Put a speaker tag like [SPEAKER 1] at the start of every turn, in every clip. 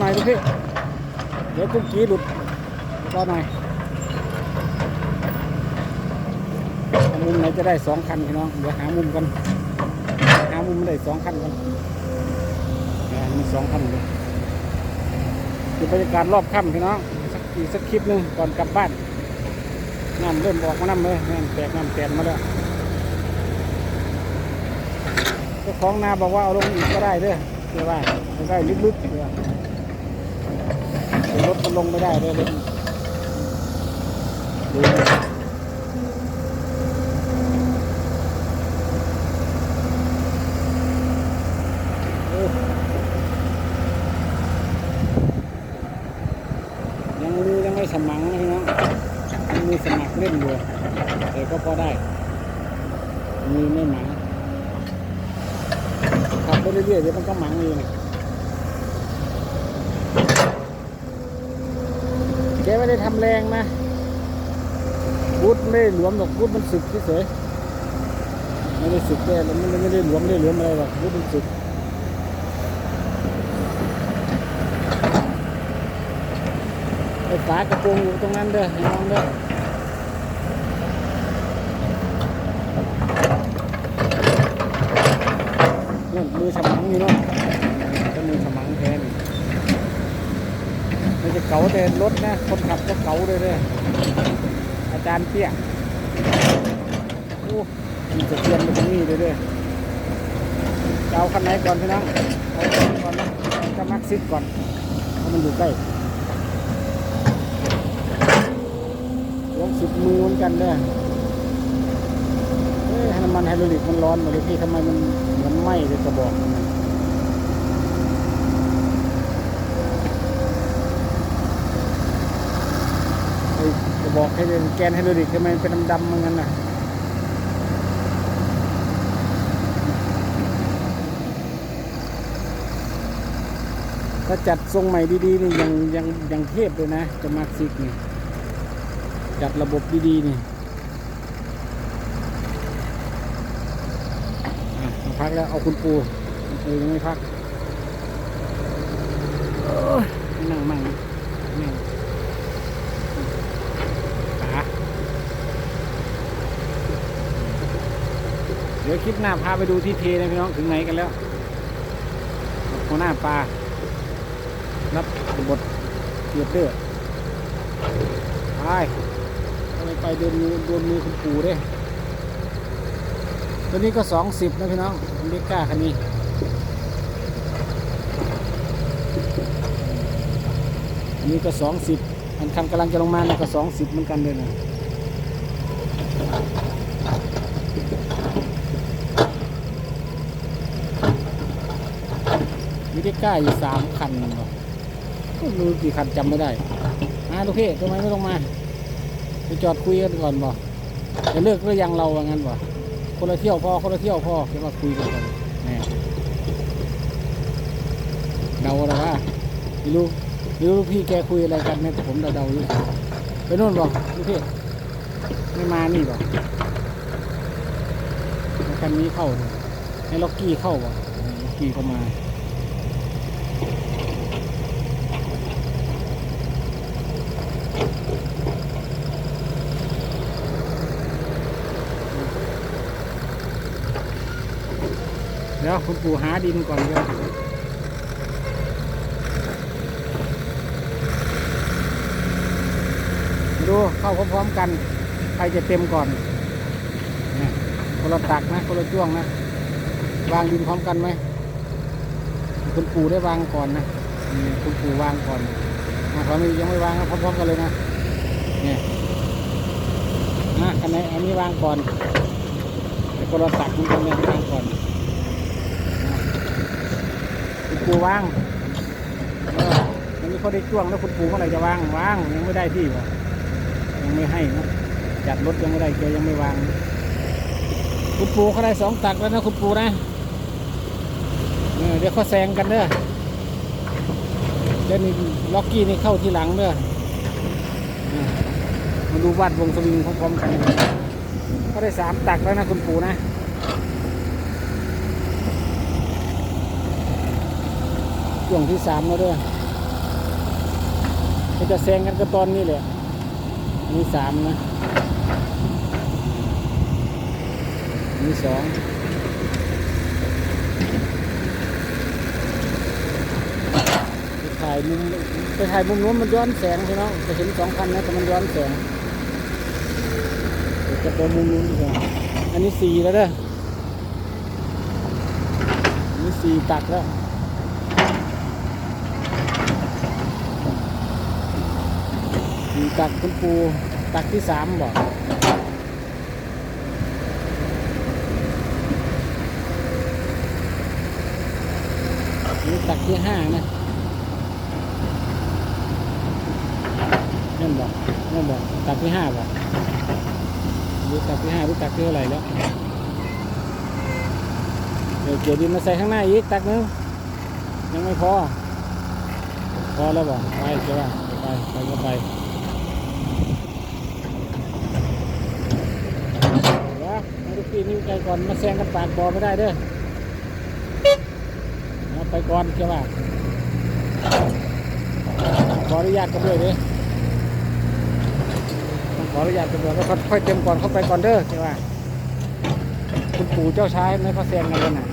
[SPEAKER 1] หน่อยพี่เดี๋ยวกุ้งกี้หลุดรอหน่อยมุมไหนจะได้สองคันพี่น้องเดี๋ยวหามุมกันหามุมได้สองคันกันมีสองคันเลยดูบรรยากาศรอบค่ำพี่น้องสักอีกสักคลิปหนึ่งก่อนกลับบ้านน้ำเริ่มออกมาน้ำเลยน้ำแตกน้ำแตนมาแล้วเจ้าของนาบอกว่าเอาลงอีกก็ได้เด้อเดี๋ยวว่าได้ลึกๆเดี๋ยว รถมันลงไม่ได้เลยรถดูโอ้ยังมือยังไม่สมังนะพี่น้องมีสมัครเล่นอยู่แต่ก็พอได้มีไม่หมังขับไปเรื่อยๆเดี๋ยวมันก็หมังเองแกไม่ได้ทำแรงนะ บูทไม่หลวมหรอกบูทมันสึกเฉยๆไม่ได้สึกแกแล้วมันไม่ได้หลวมไม่ได้หลวมอะไรหรอกบูทมันสึกไอ้ฝากระโปรงอยู่ตรงนั้นเด้อให้น้องเด้อนั่มือฉมังอยู่เนาะก็มือฉมังแทนมันจะเก๋าแต่รถนะ คนขับก็เก๋าเลยเลยอ จารเปี้ยโอ้มันจะเทียนไปตรงนี้เลยเลยจะเอาคันไหนก่อนพี่น้องเอาคันนี้ก่อนนะจะมักซิดก่อนเพราะมันอยู่ใกล้ลงสุดมือเหมือนกันเลยเอ๊ะน้ำมันไฮดรอลิกมันร้อนหมดเลยพี่ทำไมมันเหมือนไหม้เลยกระบอกมันไอ้กระ บอกไฮดรอลิกแกนไฮดรอลิกทำไมเป็นดำๆเหมือนกันน่ะถ้าจัดทรงใหม่ดีๆนี่ยังยังยังเทพเลยนะจะมาซิกนี่จัดระบบดีๆนี่พักแล้วเอาคุณปูคุณปูยังไม่พักโอ้ยนั่งมั่งนั่งขา เดี๋ยวคลิปหน้าพาไปดูที่เทนะพี่น้องถึงไหนกันแล้วหัวหน้าปลารับบทเกียรติเด้อไปไปไปเดินมือโดนมือคุณปู่เด้ตัวนี้ก็สองสิบนะพี่น้องเล็กก้าคันนี้อันนี้ก็สองสิบอันคันกำลังจะลงมาเนี่ยก็สองสิบเหมือนกันเลยนะ มีเล็กก้าอยู่สามคันกไม่รู้กี่คันจำไม่ได้มาลูกพี่ทำไมไม่ลงมาไปจอดคุยกันก่อนบอกจะเลิกหรือยังเราว่างั้นบอกคนละเที่ยวพอคนละเที่ยวพอเดี๋ยวมาคุยกันก่อนแหน่เดาอะไรวะไม่รู้ไม่รู้พี่แกคุยอะไรกันเนี่ยแต่ผมเดาๆอยู่ไปโน่นบอกลูกพี่ไม่มานี่บอกให้คันนี้เข้าให้ล็อกกี้เข้าบอกล็อกกี้เข้ามา เดี๋ยวคุณปู่หาดินก่อนเดี๋ยวดูเข้าพร้อมๆกัน ใครจะเต็มก่อนคนละตักนะคนละจ้วงนะ วางดินพร้อมกันไหม คุณปู่ได้วางก่อนนะคุณปู่วางก่อนอะเขาไม่ยังไม่วางนะพร้อมๆกันเลยนะเนี่ยอะอันไหนอันนี้วางก่อนไอ้คนละตักมันกันเนี่วางก่อนคุณปู่วางออยังไม่ค่อยได้จ้วงแล้วคุณปู่เมื่อไหร่จะวางวางยังไม่ได้ที่วะยังไม่ให้นะจัดรถยังไม่ได้แกยังไม่วาง คุณปู่เขาได้สองตักแล้วนะคุณปู่นะ เดี๋ยวเขาแซงกันเด้อเดี๋ยวนี้ล็อกกี้นี่เข้าทีหลังเด้อมาดูวัดวงสวิงพร้อมๆกันเขาได้สามตักแล้วนะคุณปู่นะช่วงที่สามแล้วด้วยจะแซงกันก็ตอนนี้แหละอันนี้สามนะอันนี้สองไป ถ่ายมุมไปถ่ายมุมนู้นมันย้อนแสงใช่ไหมจะเห็นสองคันนะแต่มันย้อนแสงจะไปมุมนู้นดีกว่าอันนี้สี่แล้วเด้ออันนี้สี่ตักแล้วมีตักคุณปูตักที่สามบอกนี่ตักที่ห้านะ นั่นบอกนั่นบอกตักที่ห้าบอกรือตักที่ห้ารือตักที่เท่าไหร่แล้วเดี๋ยวเกี่ยวดินมาใส่ข้างหน้าอีกตักนึงยังไม่พอ พอแล้วบอกไปใช่ป่ะไปไปก็ไปเดี๋ยวมาดูปีนิ้วใจก่อนมาแซงกันปากบอไม่ได้เด้อไปก่อนใช่ป่ะขออนุญาตกันด้วยดิต้อ ขออนุญาตกันด้วยแล้วค่อยเต็มก่อนเข้าไปก่อนเด้อใช่ป่ะคุณปู่เจ้าชายไม่เขาแซงกันเลยนะ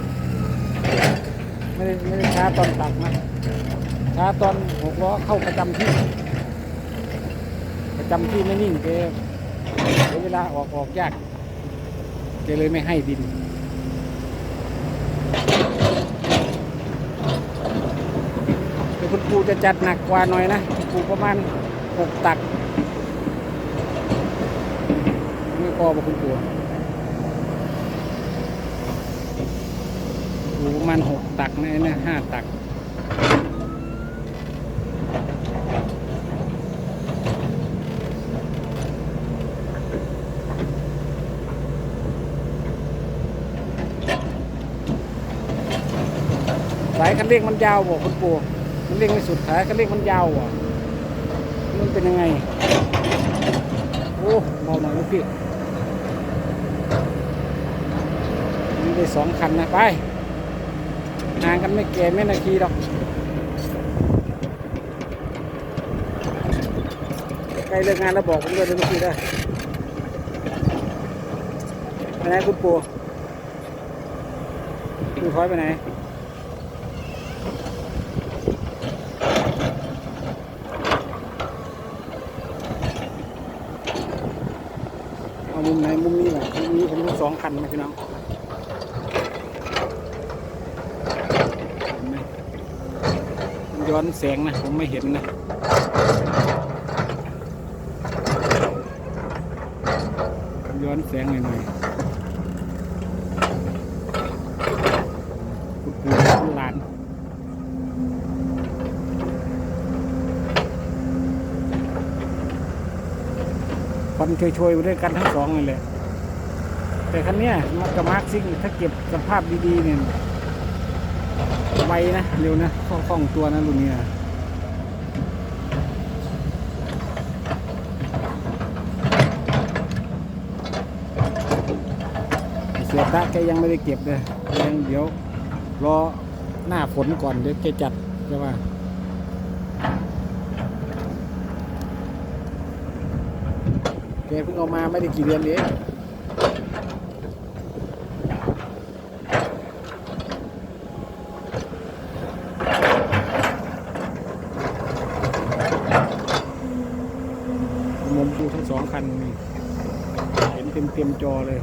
[SPEAKER 1] ไม่ได้ไม่ได้ช้าตอนตักนะช้าตอนหกล้อเข้าประจำที่ ประจำที่ไม่นิ่งเกเวลาออกออกยากแกเลยไม่ให้ดินคุณปูจะจัดหนักกว่าหน่อยนะคุณปูประมาณหกตักไม่พ อบอกคุณปูปูประมาณหกตักนะเนี่ยห้าตักสายคันเร่งมันยาวบอกคุณปู่มันเร่งไม่สุดสายคันเร่งมันยาวอะมันเป็นยังไง โอ้เบาหน่อยลูกพี่ ได้สองคันนะไปห่างกันไม่แก่ไม่นาทีหรอกใกล้เลิกงานแล้วบอกผมด้วยนะลูกพี่ได้ไปไหนคุณปู่คุณถอยไปไหนเอามุมไหนมุมนี้แหละมุมนี้ผมมีสองคันนะพี่น้องเห็นไหมมันย้ อนแสงนะ ผมไม่เห็นนะย้อนแสงหน่อยๆคุณปู่คุณหลานคนช่วยๆไปด้วยกันทั้งสองเลยแหละแต่คันเนี้ยมันกับมาร์คซิ่งถ้าเก็บสภาพดีๆเนี่ย ไวนะเร็วนะคล่องตัวนะรุ่นนี้นะเสียตะแกยังไม่ได้เก็บเลยยังเดี๋ยวรอหน้าฝนก่อนเดี๋ยวแกจัดใช่ไหมแกเพิ่งเอามาไม่ได้กี่เดือนเองมุมดูทั้งสองคันนี่ เต็มเต็มจอเลย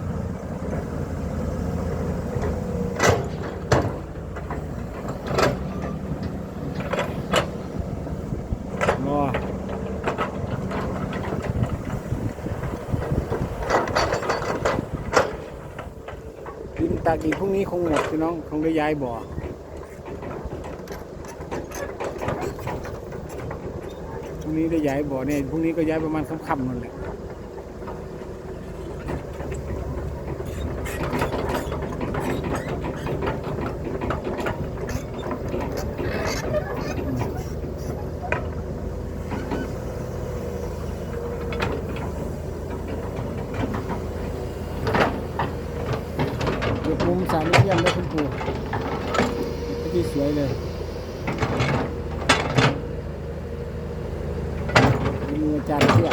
[SPEAKER 1] รอดินตากดินพรุ่งนี้คงหมดพี่น้อง คงได้ย้ายบ่อพรุ่งนี้ได้ย้ายบ่อเนี่ยพรุ่งนี้ก็ย้ายประมาณค่ำๆนั่นแหละเก็บมุมสามเหลี่ยมแล้วคุณปู่ที่ส วยเลยมีมือาจารย์เพื่อ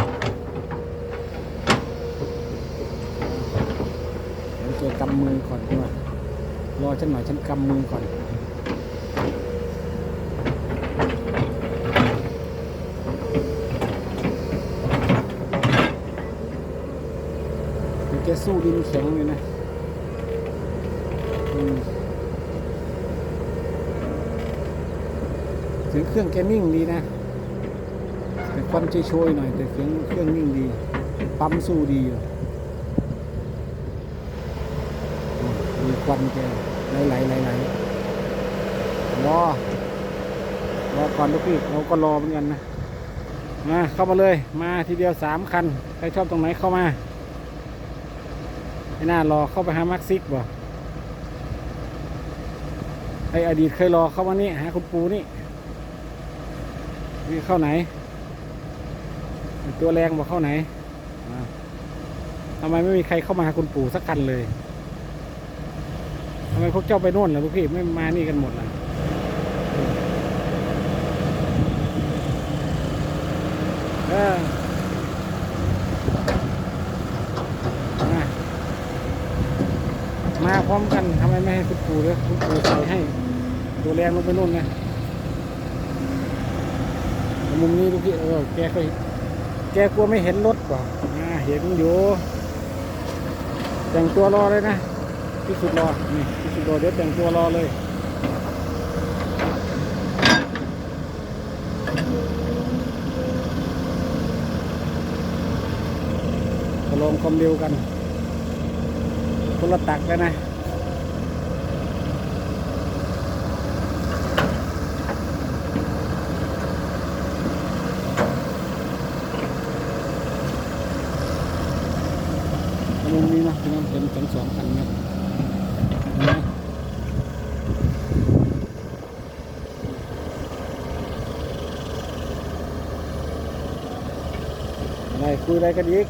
[SPEAKER 1] เดี๋ยวเจอกำมือก่อนดีกว่ารอฉันหน่อยฉันกำมือก่อนเดี๋ยวแกสู้ดินแข็งเลยนะอืม เครื่องแกนิ่งดีนะแต่ควันโชยๆหน่อยแต่เสียงเครื่องนิ่งดี ปั๊มสู้ดีอยู่อืมมีควันแกไหลๆไหลๆรอรอก่อนลูกพี่เราก็รอเหมือนกันนะมาเข้ามาเลยมาทีเดียวสามคันใครชอบตรงไหนเข้ามาไม่น่ารอเข้าไปหามักซิกบ่ไออดีตเคยรอเข้ามานี่หาคุณปูนี่ นี่เข้าไหน ตัวแรงบอกเข้าไหนอ่าทำไมไม่มีใครเข้ามาหาคุณปู่สักคันเลยทำไมพวกเจ้าไปโน่นล่ะลูกพี่ไม่มานี่กันหมดล่ะเออมามาพร้อมกันทำไมไม่ให้คุณปู่เลยคุณปู่ใส่ให้ ตัวแรงลงไปนู่นไง มุมนี้ดูพี่เออแกก็แกกลัวไม่เห็นรถป่ะอ่าเห็นอยู่แต่งตัวรอเลยนะที่สุดรอนี่ที่สุดรอเดี๋ยวแต่งตัวรอเลยก็ลงความเร็วกันคนละตักเลยนะ มุมนี้นะพี่น้องเห็นทั้งสองคันนะเห็นไหม อะไรคุยอะไรกันอีก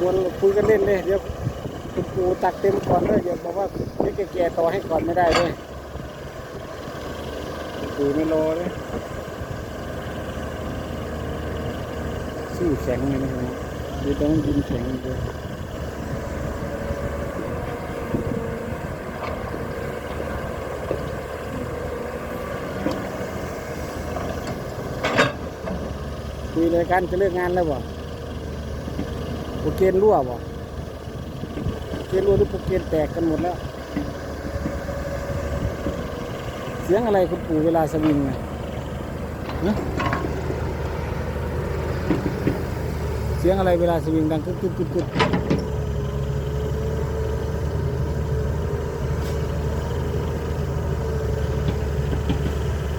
[SPEAKER 1] มวนคุยกันเล่นเลยเดี๋ยวคุณปูตักเต็มก่อนเลยเดี๋ยวบอกว่าเดี๋ยวแก่ๆต่อให้ก่อนไม่ได้เลยคุณปูไม่รอเลยสู้แข็งเลยนะครับเดี๋ยวต้องยินแข็งเลย คุยกันจะเลิกงานแล้วบ่โปรเกนรั่วบ่โปเกนรั่วหรือโปรเกนแตกกันหมดแล้ว เสียงอะไรคุณปู่เวลาสวิงไงฮะเสียงอะไรเวลาสวิงดังกึกกึกกึกกึก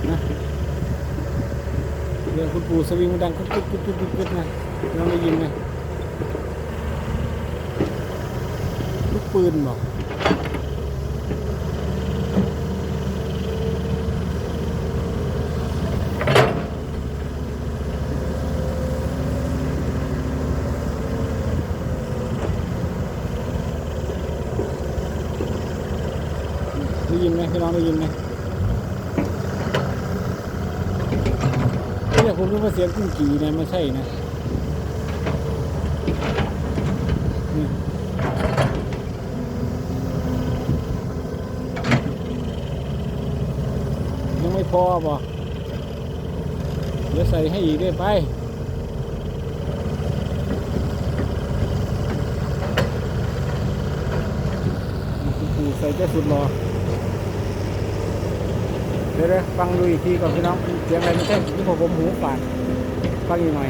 [SPEAKER 1] นะเดี๋ยวคุณ ปูสวิงมันดังกึกกึกกึกกึกกึกกึกนะเราได้ยินไหมลูกปืนบอกได้ยินไหมพี่น้องได้ยินไหมเนึกว่าเสียงกุ้งกี่นะไม่ใช่นะยังไม่พอบ่เดี๋ยวใส่ให้อีกได้ไปกูใส่เจ้าสุดรอ เดี๋ยวฟังดูอีกทีก่อนพี่น้องเสียงอะไรไม่ใช่ที่ผมผมหูฝาดฟังอีกหน่อย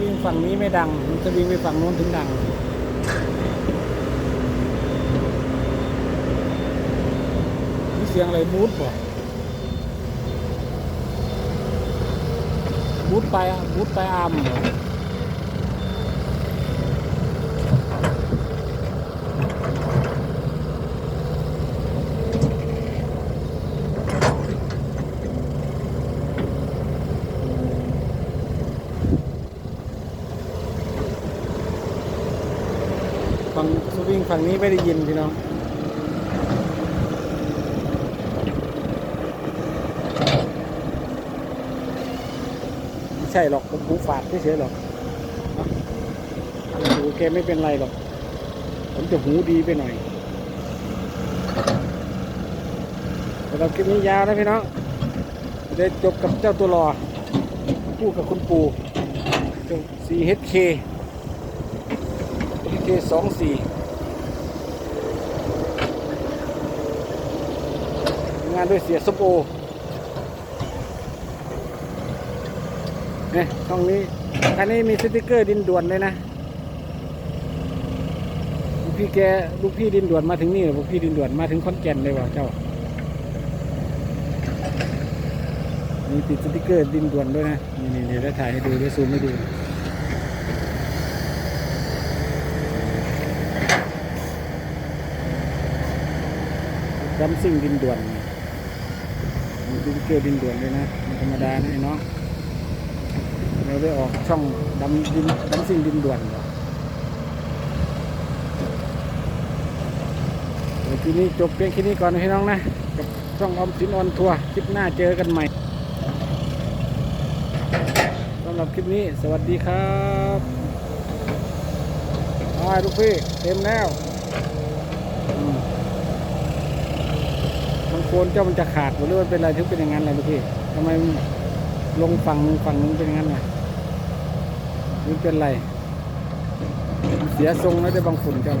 [SPEAKER 1] วิ่งฝั่งนี้ไม่ดัง มันจะวิ่งไปฝั่งโน้นถึงดัง สียงอะไรบูทบ่มูดไปมูดไปอาร์มฝั่งสวิงฝั่งนี้ไม่ได้ยินพี่น้อง ช่หรอกผมหูฝาดเฉยๆหรอกหูแกไม่เป็นไรหรอก ผมจะหูดีไปหน่อยแต่เราคลิปนี้ยาวนะพี่น้องจะได้จบกับเจ้าตัวรอคู่กับคุณปู่เจ้า 4HK HK สองสี่งานด้วยเสียสมโอ เนี่ยช่องนี้ อันนี้มีสติกเกอร์ดินด่วนเลยนะลูกพี่แกลูกพี่ดินด่วนมาถึงนี่หรอลูกพี่ดินด่วนมาถึงขอนแก่นเลยว่ะเจ้า มีติดสติกเกอร์ดินด่วนด้วยนะ นี่นี่เดี๋ยวจะถ่ายให้ดูเดี๋ยวซูมให้ดูดัมซิ่งดินด่วนมีสติกเกอร์ดินด่วนเลยนะไมันธรรมดานะไอ้น้อง เราได้ออกช่องดำดินดำสิ่งดินด่วนเหรอเดี๋ยวทีนี้จบเพียงแค่นี้ก่อนนะพี่น้องนะกับช่องออมสินออนทัวร์คลิปหน้าเจอกันใหม่สำหรับคลิปนี้สวัสดีครับไปลูกพี่เต็มแล้วมบางโคนเจ้ามันจะขาดหรือว่าเป็นอะไรถึงเป็นอย่างนั้นล่ะลูกพี่ทำไมลงฝั่งฝั่งหนึงเป็นงั้น ไงนี่เป็นไร เสียทรงแล้วได้บางฝุ่นกัน